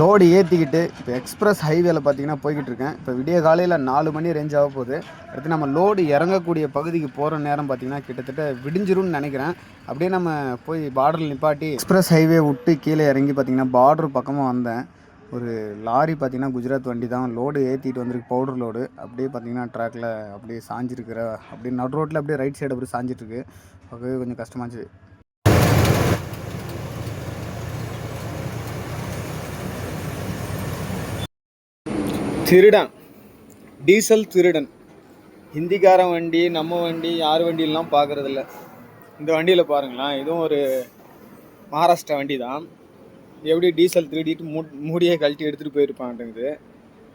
Load ஏற்றிக்கிட்டு இப்போ express ஹைவேல பார்த்தீங்கன்னா போய்கிட்டு இருக்கேன். இப்போ விடிய காலையில் நாலு மணி ரேஞ்ச் ஆக போகுது. அடுத்து நம்ம லோடு இறங்கக்கூடிய பகுதிக்கு போகிற நேரம் பார்த்தீங்கன்னா கிட்டத்தட்ட விடிஞ்சிரும்னு நினைக்கிறேன். அப்படியே நம்ம போய் பார்டரில் நிப்பாட்டி எக்ஸ்பிரஸ் ஹைவே விட்டு கீழே இறங்கி பார்த்தீங்கன்னா பார்டர் பக்கமாக வந்தேன். ஒரு லாரி பார்த்தீங்கன்னா குஜராத் வண்டி தான். லோடு ஏற்றிட்டு வந்திருக்கு பவுடர் லோடு. அப்படியே பார்த்தீங்கன்னா ட்ராக்கில் அப்படியே சாஞ்சிருக்கிற அப்படியே நடு ரோட்டில் அப்படியே ரைட் சைடு அப்படியே சாஞ்சிட்ருக்கு பார்க்கவே கொஞ்சம் கஷ்டமாச்சு திருடன். டீசல் திருடன். ஹிந்திக்காரன் வண்டி நம்ம வண்டி யார் வண்டியெல்லாம் பார்க்குறதில்ல. இந்த வண்டியில் பாருங்களேன் இதுவும் ஒரு மகாராஷ்டிரா வண்டி தான் எப்படி டீசல் திருடிட்டு மூ மூடியை கழட்டி எடுத்துகிட்டு போயிருப்பான்ட்டுங்குது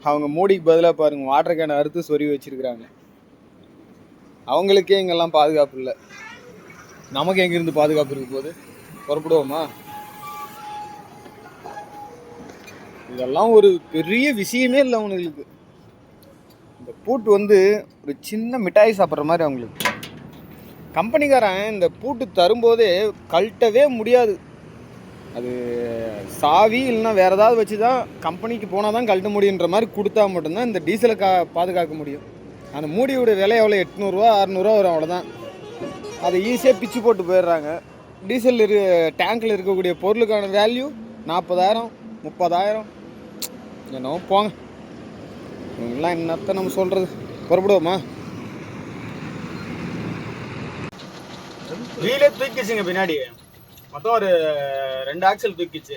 அவங்க மூடிக்கு பதிலாக பாருங்கள் வாட்டர் கேனை அறுத்து சொறி வச்சுருக்குறாங்க. அவங்களுக்கே இங்கெல்லாம் பாதுகாப்பு இல்லை. நமக்கு எங்கேருந்து பாதுகாப்பு இருக்க போகுது? புறப்படுவோமா? இதெல்லாம் ஒரு பெரிய விஷயமே இல்லை அவங்களுக்கு இந்த பூட்டு வந்து ஒரு சின்ன மிட்டாய் சாப்பிட்ற மாதிரி அவங்களுக்கு. கம்பெனிக்காரன் இந்த பூட்டு தரும்போதே கழட்டவே முடியாது. அது சாவி இல்லைன்னா வேறு ஏதாவது வச்சு தான் கம்பெனிக்கு போனால் தான் கழட்ட முடியுன்ற மாதிரி கொடுத்தா மட்டும்தான் இந்த டீசலை கா பாதுகாக்க முடியும். அந்த மூடியோட விலை எவ்வளோ? எட்நூறுரூவா அறநூறுவா வரும் அவ்வளோதான் அதை ஈஸியாக பிச்சு போட்டு போயிடுறாங்க. டீசல் இரு டேங்க்கில் இருக்கக்கூடிய பொருளுக்கான வேல்யூ நாற்பதாயிரம் முப்பதாயிரம். என்னவோ போங்க. இவங்கெல்லாம் என்னத்த நம்ம சொல்கிறது புறப்படுவோமா? வீலே தூக்கிச்சுங்க பின்னாடி. மொத்தம் ஒரு ரெண்டு ஆக்சல் தூக்கிச்சு.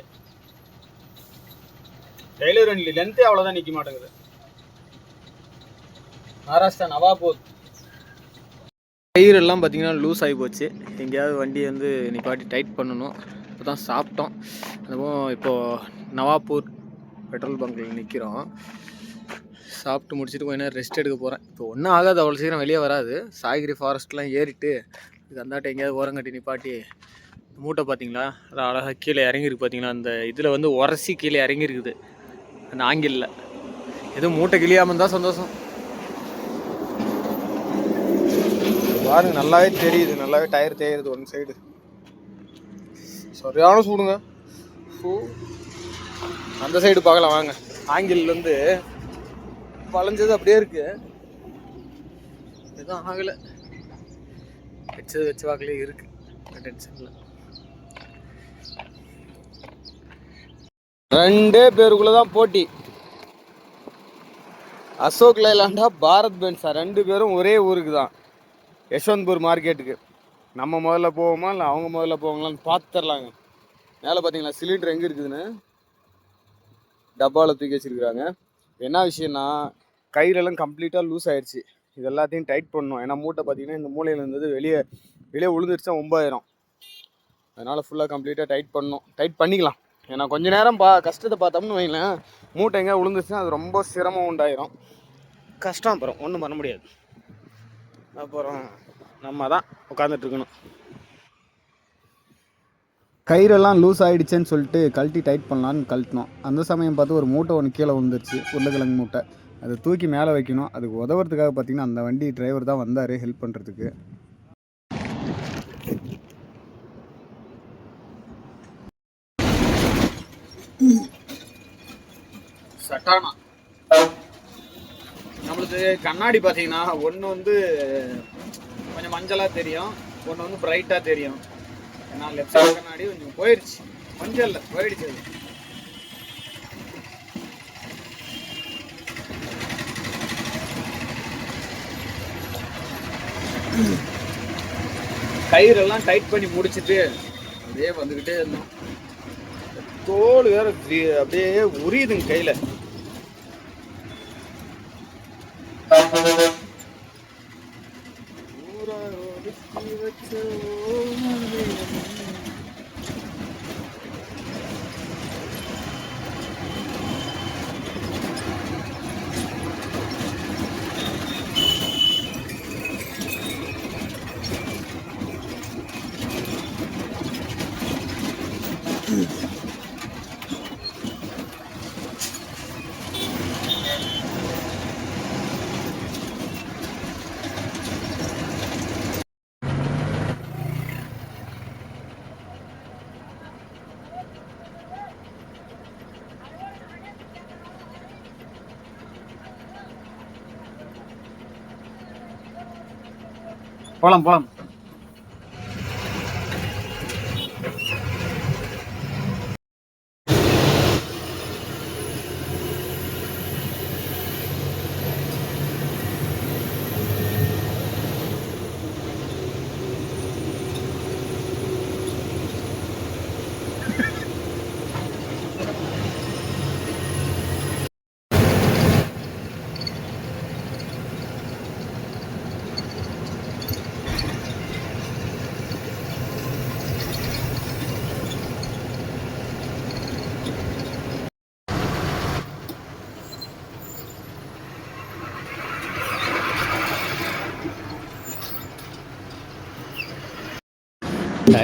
டெய்லர் வண்டி லென்த்தே அவ்வளோதான் நிற்க மாட்டேங்குது. மகாராஷ்டிரா நவாபூர் டயர் எல்லாம் பார்த்தீங்கன்னா லூஸ் ஆகி போச்சு. எங்கேயாவது வண்டி வந்து நிப்பாட்டி டைட் பண்ணணும். இப்போ தான் சாப்பிட்டோம். அதுவும் இப்போது நவாப்பூர் பெட்ரோல் பங்க்கில் நிற்கிறோம் சாப்பிட்டு முடிச்சுட்டு கொஞ்ச நேரம் ரெஸ்ட் எடுக்க போகிறேன் இப்போ ஒன்றும் ஆகாது அவ்வளோ சீக்கிரம் வெளியே வராது. சாய்கிரி ஃபாரஸ்ட்லாம் ஏறிட்டு இது அந்தாட்ட எங்கேயாவது ஓரங்கட்டி நிப்பாட்டி மூட்டை பார்த்தீங்களா? அது அழகாக கீழே இறங்கியிருக்கு பார்த்தீங்களா? அந்த இதில் வந்து உரசி கீழே இறங்கியிருக்குது. அந்த ஆங்கிளில் எதுவும் மூட்டை கிளியாமல் இருந்தால் சந்தோஷம். பாருங்க நல்லாவே தெரியுது. நல்லாவே டயர் தேயுது ஒன் சைடு சரியான சூடுங்க. சூ அந்த சைடு பார்க்கலாம் வாங்க. ஆங்கிள்லேருந்து வளைஞ்சது அப்படியே இருக்கு. எதுவும் ஆகலை. வச்சது வச்ச வாக்கிலே இருக்கு. டென்ஷன் இல்லை. ரெண்டே பேருக்குள்ள தான் போட்டி. அசோக் லைலாண்டா பாரத் பென்ஸா ரெண்டு பேரும் ஒரே ஊருக்கு தான். யஷ்வந்த்பூர் மார்க்கெட்டுக்கு. நம்ம முதல்ல போவோமா இல்லை அவங்க முதல்ல போவாங்களான்னு பார்த்துர்லாங்க மேலே பார்த்தீங்களா சிலிண்டர் எங்கே இருக்குதுன்னு? டப்பாவில் தூக்கி வச்சிருக்கிறாங்க. என்ன விஷயம்னா கயிறெல்லாம் கம்ப்ளீட்டாக லூஸ் ஆயிடுச்சு இது எல்லாத்தையும் டைட் பண்ணணும். ஏன்னா மூட்டை பார்த்தீங்கன்னா இந்த மூலையில் இருந்தது வெளியே வெளியே விழுந்துருச்சா ஒம்பாயிரம். அதனால் ஃபுல்லாக கம்ப்ளீட்டாக டைட் பண்ணணும். டைட் பண்ணிக்கலாம். ஏன்னா கொஞ்ச நேரம் பா கஷ்டத்தை பார்த்தோம்னு வைங்களேன் மூட்டை எங்கே விழுந்துருச்சுன்னா அது ரொம்ப சிரமம் உண்டாயிரும். கஷ்டம் அப்புறம். ஒன்றும் பண்ண முடியாது. அப்புறம் நம்ம தான் உட்காந்துட்டு இருக்கணும். கயிறெல்லாம் லூஸ் ஆகிடுச்சேன்னு சொல்லிட்டு கழட்டி டைட் பண்ணலான்னு கழட்டினோம். அந்த சமயம் பார்த்து ஒரு மூட்டை ஒன்று கீழே விழுந்துருச்சு உருளைக்கிழங்கு மூட்டை. அதை தூக்கி மேலே வைக்கணும். அதுக்கு உதவுறதுக்காக பார்த்தீங்கன்னா அந்த வண்டி டிரைவர் தான் வந்தார் ஹெல்ப் பண்ணுறதுக்கு சட்டானா? நம்மளுக்கு கண்ணாடி பார்த்தீங்கன்னா ஒன்று வந்து கொஞ்சம் மஞ்சளாக தெரியும் ஒன்று வந்து பிரைட்டாக தெரியும். நான் லெஃப்ட் சைடு கண்ணாடி கொஞ்சம் போயிடுச்சு கொஞ்சம் இல்லை போயிடுச்சு. அது கயிறெல்லாம் டைட் பண்ணி முடிச்சுட்டு அப்படியே வந்துக்கிட்டே இருந்தோம். தோல் வேற அப்படியே உரியுதுங்க கையில். 그 போலாம் போலாம்.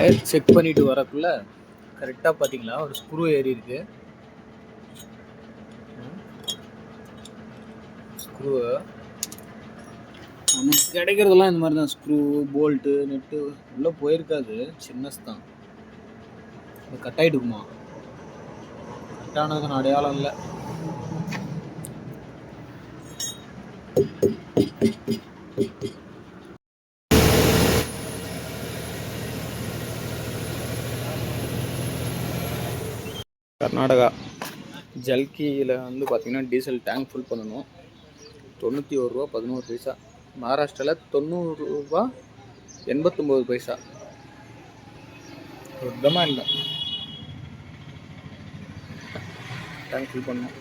டயர் செக் பண்ணிட்டு வரக்குள்ள கரெக்டாக பார்த்தீங்களா ஒரு ஸ்க்ரூ ஏறி இருக்கு. ஸ்க்ரூவை நமக்கு கிடைக்கிறதெல்லாம் இந்த மாதிரி தான் ஸ்க்ரூ போல்ட்டு நெட்டு உள்ளே போயிருக்காது. சின்னஸ் தான். அது கட் ஆகிட்டுக்குமா கட் ஆனதுக்கு அடையாளம் இல்லை. கர்நாடகா. ஜல்கியில் வந்து பார்த்திங்கன்னா டீசல் டேங்க் ஃபுல் பண்ணணும். தொண்ணூற்றி ஒரு ரூபா பதினோரு பைசா. மகாராஷ்டிராவில் தொண்ணூறு ரூபா எண்பத்தொம்போது பைசா. சுத்தமாக இல்லை. டேங்க் ஃபுல் பண்ணணும்.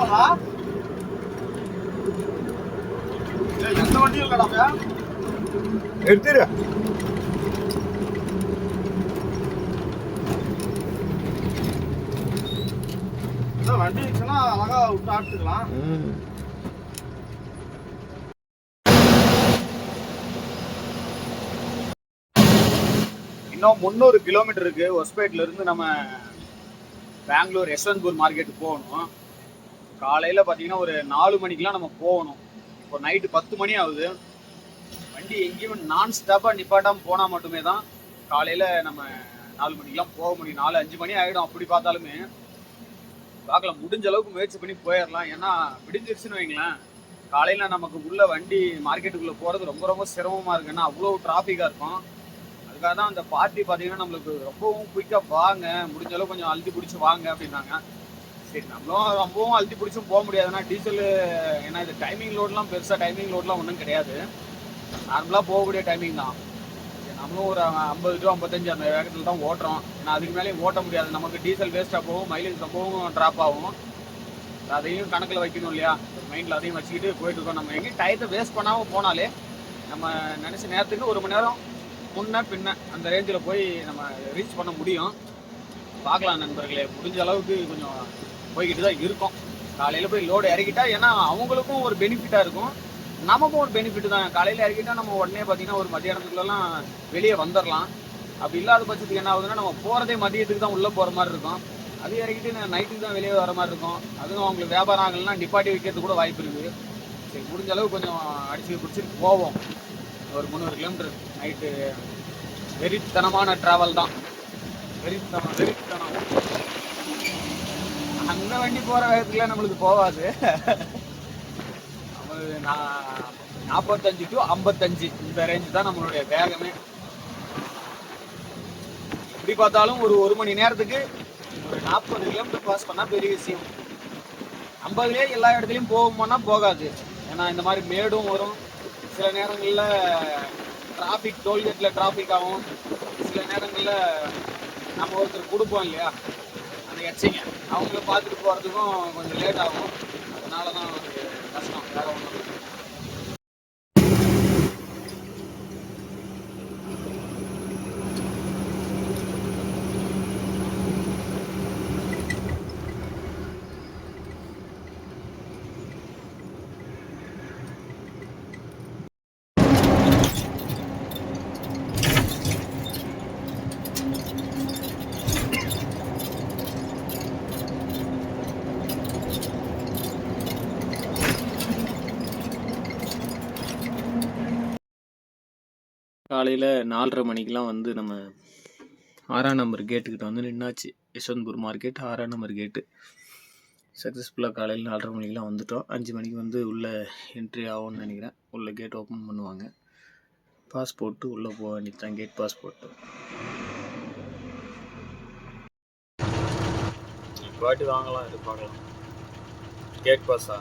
பண்ணா எந்த வண்டியும் இல்லடா எடுத்துரு. வண்டி இருந்துச்சுன்னா அழகா விட்டு ஆட்டுக்கலாம். இன்னும் முந்நூறு கிலோமீட்டர் இருக்கு. ஒஸ்பேட்ல இருந்து நம்ம பெங்களூர் யஷ்வந்த்பூர் மார்க்கெட் போகணும். காலையில் பார்த்தீங்கன்னா ஒரு நாலு மணிக்கெலாம் நம்ம போகணும். இப்போ நைட்டு பத்து மணி ஆகுது. வண்டி எங்கேயுமே நான் ஸ்டாப்பாக நிப்பாட்டாமல் போனால் மட்டுமே தான் காலையில் நம்ம நாலு மணிக்கெலாம் போக முடியும். நாலு அஞ்சு மணி ஆகிடும் அப்படி பார்த்தாலுமே. பார்க்கலாம் முடிஞ்ச அளவுக்கு முயற்சி பண்ணி போயிடலாம். ஏன்னா விடிஞ்சிருச்சுன்னு வைங்களேன். காலையில் நமக்கு உள்ள வண்டி மார்க்கெட்டுக்குள்ளே போகிறது ரொம்ப ரொம்ப சிரமமாக இருக்கு. ஏன்னா அவ்வளோ டிராஃபிக்காக இருக்கும். அதுக்காக தான் அந்த பார்ட்டி பார்த்தீங்கன்னா நம்மளுக்கு ரொம்பவும் குயிக்காக வாங்க. முடிஞ்ச அளவுக்கு கொஞ்சம் அழுத்தி பிடிச்சி வாங்க அப்படின்னாங்க. சரி நம்மளும் ரொம்பவும் அழுத்தி பிடிச்சும் போக முடியாதுன்னா டீசல் ஏன்னா இது டைமிங் லோட்லாம் பெருசாக டைமிங் லோட்லாம் ஒன்றும் கிடையாது. நார்மலாக போகக்கூடிய டைமிங் தான். சரி, நம்மளும் ஒரு ஐம்பது டு ஐம்பத்தஞ்சு அந்த வேகத்தில் தான் ஓட்டுறோம். ஏன்னா அதுக்கு மேலேயும் ஓட்ட முடியாது. நமக்கு டீசல் வேஸ்ட்டாக போகும் மைலேஜ் ரொம்பவும் ட்ராப் ஆகும். அதையும் கணக்கில் வைக்கணும் இல்லையா? மைண்டில் அதையும் வச்சுக்கிட்டு போயிட்டு இருக்கோம். நம்ம எங்கேயும் டயத்தை வேஸ்ட் பண்ணாமல் போனாலே நம்ம நினச்ச நேரத்துக்கு ஒரு மணி நேரம் முன்ன பின்ன அந்த ரேஞ்சில் போய் நம்ம ரீச் பண்ண முடியும். பார்க்கலாம் நண்பர்களே முடிஞ்ச அளவுக்கு கொஞ்சம் போய்கிட்டு தான் இருக்கோம். காலையில் போய் லோடு இறக்கிட்டா ஏன்னா அவங்களுக்கும் ஒரு பெனிஃபிட்டாக இருக்கும். நமக்கும் ஒரு பெனிஃபிட் தான். காலையில் இறக்கிட்டா நம்ம உடனே பார்த்தீங்கன்னா ஒரு மத்தியானத்துக்குள்ளலாம் வெளியே வந்துடலாம் அப்படி இல்லாத பட்சத்துக்கு என்ன ஆகுதுன்னா நம்ம போகிறதே மதியத்துக்கு தான் உள்ளே போகிற மாதிரி இருக்கும். அது இறக்கிட்டு நைட்டுக்கு தான் வெளியே வர மாதிரி இருக்கும். அதுவும் அவங்களுக்கு வியாபாரம் ஆகலைன்னா நிப்பாட்டி வைக்கிறது கூட வாய்ப்பு இருக்குது சரி முடிஞ்ச அளவு கொஞ்சம் அடிச்சு பிடிச்சிட்டு போவோம். ஒரு முந்நூறு கிலோமீட்டர் நைட்டு வெறித்தனமான ட்ராவல் தான். வெறித்தனம் வெறித்தனம். அந்த வண்டி போகிற வேகத்துல நம்மளுக்கு போகாது. நான் நாற்பத்தஞ்சு டு ஐம்பத்தஞ்சு இந்த ரேஞ்சு தான் நம்மளுடைய வேகமே. எப்படி பார்த்தாலும் ஒரு ஒரு மணி நேரத்துக்கு ஒரு நாற்பது கிலோமீட்டர் பாஸ் பண்ணால் பெரிய விஷயம். ஐம்பதுலேயே எல்லா இடத்துலையும் போகுமானா போகாது. ஏன்னா இந்த மாதிரி மேடும் வரும். சில நேரங்களில் டிராஃபிக் டோல்கேட்டில் டிராஃபிக் ஆகும். சில நேரங்களில் நம்ம ஒருத்தர் கொடுப்போம் இல்லையா? எச்சைங்க அவங்கள பார்த்துட்டு போகிறதுக்கும் கொஞ்சம் லேட் ஆகும். அதனால தான் ஒரு கஷ்டம். வேறு ஒன்றும் காலையில் நாலரை மணிக்கெலாம் வந்து நம்ம ஆறாம் நம்பர் கேட்டுக்கிட்ட வந்து நின்னாச்சு. யஷ்வந்த்பூர் மார்க்கெட் ஆறாம் நம்பர் கேட்டு சக்ஸஸ்ஃபுல்லாக காலையில் நாலரை மணிக்கெலாம் வந்துட்டோம். அஞ்சு மணிக்கு வந்து உள்ளே என்ட்ரி ஆகும்னு நினைக்கிறேன். உள்ளே கேட் ஓப்பன் பண்ணுவாங்க. பாஸ் போட்டு உள்ளே போக வேண்டியது தான் கேட் பாஸ் போட்டு பாட்டி வாங்கலாம் இது பார்க்கலாம். கேட் பாஸா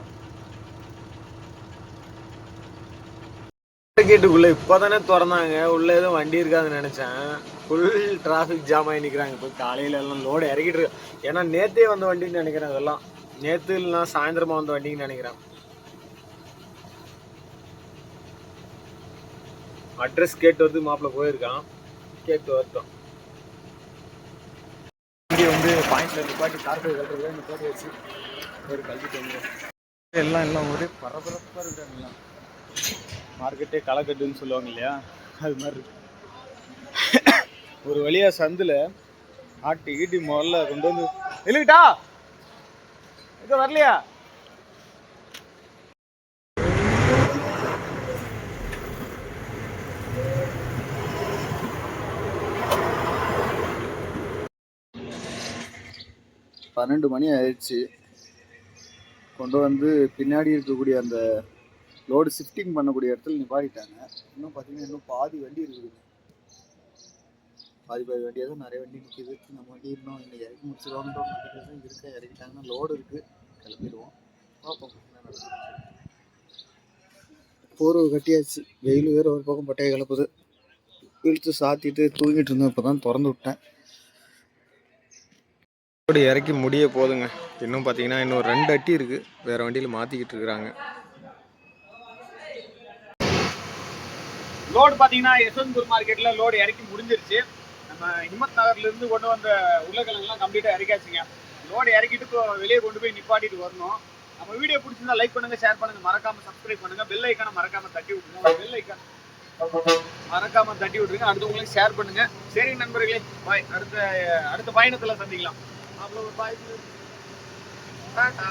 கேட்டுக்குள்ளே இப்போ தானே திறந்தாங்க. உள்ளே எதுவும் வண்டி இருக்காதுன்னு நினச்சேன். ஃபுல் டிராஃபிக் ஜாம் ஆகி நிற்கிறாங்க இப்போ காலையில எல்லாம் லோடு இறக்கிட்டு இருக்கு. ஏன்னா நேற்றே வந்த வண்டின்னு நினைக்கிறேன் அதெல்லாம். நேற்று இல்லைனா சாயந்தரமாக வந்த வண்டின்னு நினைக்கிறேன். அட்ரஸ் கேட்டு வந்து மாப்பிள்ள போயிருக்கான். கேட்டு வரட்டும். வண்டி வந்து பாயிண்ட்ல நிப்பாட்டி கார்பரேட் கட்டுறது நிப்பாட்டி வச்சு ஒரு கழிச்சிட்டு எல்லாம் எல்லாம் ஒரே பரபரப்பாக இருக்காங்க எல்லாம். மார்க்கெட்டே களைக்கட்டுன்னு சொல்லுவாங்க இல்லையா? அது மாதிரி ஒரு வழியா சந்தில் ஆட்டி ஈட்டி முதல்ல கொண்டு வந்து இல்லைட்டா இது வரலையா? பன்னெண்டு மணி ஆயிடுச்சு. கொண்டு வந்து பின்னாடி இருக்கக்கூடிய அந்த லோடு ஷிஃப்டிங் பண்ணக்கூடிய இடத்துல நிப்பாட்டிட்டாங்க. இன்னும் பார்த்தீங்கன்னா இன்னும் பாதி வண்டி இருக்குது. பாதி பாதி வண்டியாக தான் நிறைய வண்டி நிற்கிது நம்ம வண்டி இன்னும் இன்னைக்கு இறக்கி முடிச்சிருவாங்கன்ற தான் இருக்க இறக்கிட்டாங்கன்னா லோடு இருக்குது கிளம்பிடுவோம். பார்ப்போம். போர்வை கட்டியாச்சு. வெயில் வேறு ஒரு பக்கம் பட்டையை கிளப்புது. இழுத்து சாத்திட்டு தூங்கிட்டு இருந்தேன். இப்போ தான் திறந்து விட்டேன். லோடு இறக்கி முடிய போதுங்க. இன்னும் பார்த்தீங்கன்னா இன்னும் ரெண்டு அட்டி இருக்குது வேறு வண்டியில் மாற்றிக்கிட்டு இருக்கிறாங்க. லோடு பார்த்தீங்கன்னா யஷ்வந்த்பூர் மார்க்கெட்ல லோடு இறக்கி முடிஞ்சிருச்சு. நம்ம ஹிம்மத் நகர்ல இருந்து கொண்டு வந்த உருளைக்கிழங்குலாம் கம்ப்ளீட்டாக இறக்காச்சுங்க லோடு இறக்கிட்டு இப்போ வெளியே கொண்டு போய் நிப்பாட்டிட்டு வரணும். நம்ம வீடியோ பிடிச்சிருந்தா லைக் பண்ணுங்க ஷேர் பண்ணுங்க. மறக்காமல் சப்ஸ்கிரைப் பண்ணுங்க. பெல் ஐக்கான மறக்காம தட்டி விட்டுருங்க. பெல் ஐக்கான் மறக்காம தட்டி விட்டுருங்க. அடுத்தவங்களுக்கு ஷேர் பண்ணுங்க. சரி நண்பர்களே பாய் அடுத்த அடுத்த பயணத்துல சந்திக்கலாம். அவ்வளோ பாய் டாடா.